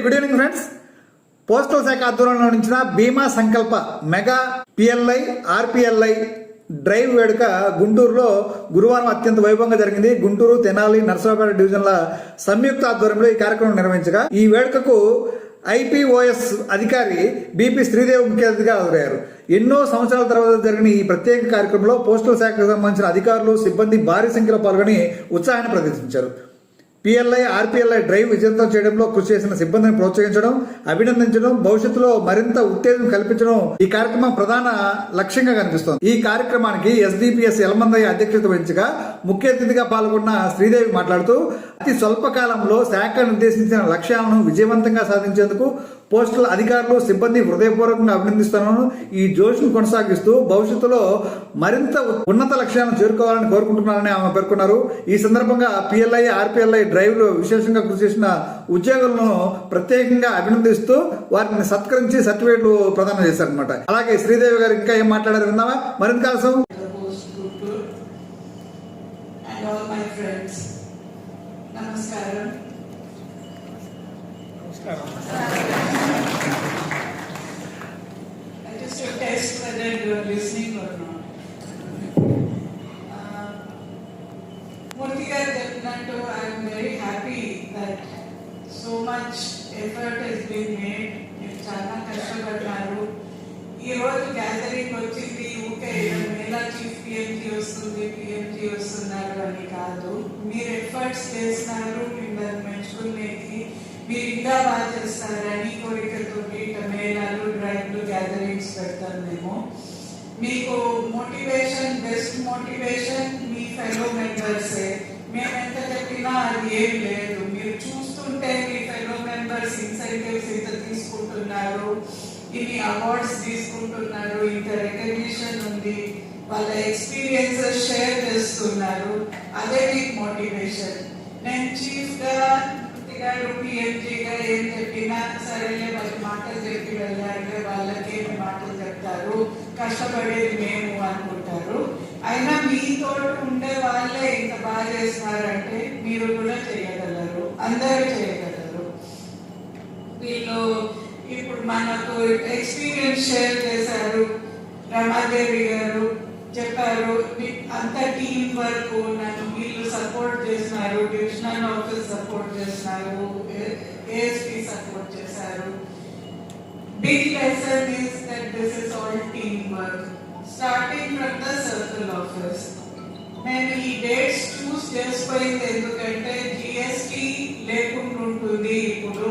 Good evening friends postal శాఖ ఆధ్వర్యంలో నుంచిన బీమా సంకల్ప మెగా పిఎల్ఐ ఆర్పిఎల్ఐ డ్రైవ్ వేడుక గుంటూరులో గురువారం అత్యంత వైభవంగా జరిగింది. గుంటూరు తెనాలి నర్సరావుపేట డివిజన్ల సంయుక్త ఆధ్వర్యంలో ఈ కార్యక్రమం నిర్వహించగా ఈ వేడుకకు ఐపీఓఎస్ అధికారి బీపీ శ్రీదేవి ముఖ్య అతిథిగా హాజరయ్యారు. ఎన్నో సంవత్సరాల తర్వాత జరిగిన ఈ ప్రత్యేక కార్యక్రమంలో పోస్టల్ శాఖకు సంబంధించిన అధికారులు సిబ్బంది భారీ సంఖ్యలో పాల్గొని ఉత్సాహాన్ని ప్రదర్శించారు. పిఎల్ఐ ఆర్పిఎల్ఐ డ్రైవ్ విజయవంతం చేయడంలో కృషి చేసిన సిబ్బందిని ప్రోత్సహించడం అభినందించడం భవిష్యత్తులో మరింత ఉత్తేజం కల్పించడం ఈ కార్యక్రమం ప్రధాన లక్ష్యంగా కనిపిస్తోంది. ఈ కార్యక్రమానికి ఎస్డిపిఎస్ యలమందయ్య అధ్యక్షత వహించగా ముఖ్య అతిథిగా పాల్గొన్న శ్రీదేవి మాట్లాడుతూ అతి స్వల్ప కాలంలో శాఖ నిర్దేశించిన లక్ష్యాలను విజయవంతంగా సాధించేందుకు పోస్టల్ అధికారులు సిబ్బంది హృదయపూర్వకంగా అభినందిస్తున్నాను. ఈ జోష్ను కొనసాగిస్తూ భవిష్యత్తులో మరింత ఉన్నత లక్ష్యాలను చేరుకోవాలని కోరుకుంటున్నారని ఆమె పేర్కొన్నారు. ఈ సందర్భంగా పిఎల్ఐ ఆర్పిఎల్ఐ డ్రైవ్లు విశేషంగా కృషి చేసిన ఉద్యోగులను ప్రత్యేకంగా అభినందిస్తూ వారిని సత్కరించి సర్టిఫికేట్లు ప్రదానం చేశారనమాట అలాగే శ్రీదేవి గారు ఇంకా ఏం మాట్లాడారు విందామా? మరింత కాసం. I just to test whether you are listening Murthy garu చెప్పినట్టు I'm very happy that so much effort is been made మీరు చాలా కష్టపడ్డారు. ఈ రోజు గ్యాదరింగ్ వచ్చింది ఊకే ఎలా చీఫ్ పిఎంజీ వస్తుంది పిఎంజీ వస్తున్నారు అని కాదు. మీరు ఎఫర్ట్స్ చేస్తున్నారు మిమ్మల్ని మెచ్చుకునేకి మీరు ఇంకా బాగా చేస్తారని కోరికతోటి ఇట్లా మేళాలు డ్రైవ్లు గ్యాదరింగ్స్ పెడతాం మేము. మీకు మోటివేషన్ బెస్ట్ మోటివేషన్ ఫెలో మెంబర్సే మేము ఎంత చెప్పినా అది ఏం లేదు. మీరు చూస్తుంటే మీ ఫెలో మెంబర్స్ ఇన్సెంటివ్స్ ఇంత తీసుకుంటున్నారు ఇన్ని అవార్డ్స్ తీసుకుంటున్నారు ఇంత రికగ్నిషన్ ఉంది వాళ్ళ ఎక్స్పీరియన్సెస్ షేర్ చేస్తున్నారు. అదే మీకు మోటివేషన్ నేను చీఫ్గా మూర్తి గారు పిఎంజీ ఏం చెప్పినా సరేలే వాళ్ళ మాటలు చెప్పి వెళ్ళారంటే వాళ్ళకి మాటలు చెప్తారు కష్టపడేది మేము అనుకుంటారు. అయినా మీతో ఉండే వాళ్ళే ఇంత బాగా చేస్తున్నారంటే మీరు కూడా చేయగలరు అందరూ చేయగలరు. వీళ్ళు ఇప్పుడు మనకు ఎక్స్పీరియన్స్ షేర్ చేశారు రమాదేవి గారు చెప్పారు అంత టీం వర్క్ నన్ను వీళ్ళు సపోర్ట్ చేస్తున్నారు డివిజనల్ ఆఫీస్ సపోర్ట్ చేస్తున్నారు ఏఎస్పీ సపోర్ట్ చేశారు. Big lesson is that this is all team work starting from the circle office నేను ఈ డేట్స్ చూస్ చేసిపోయింది ఎందుకంటే జిఎస్టి లేకుండా ఉంటుంది ఇప్పుడు.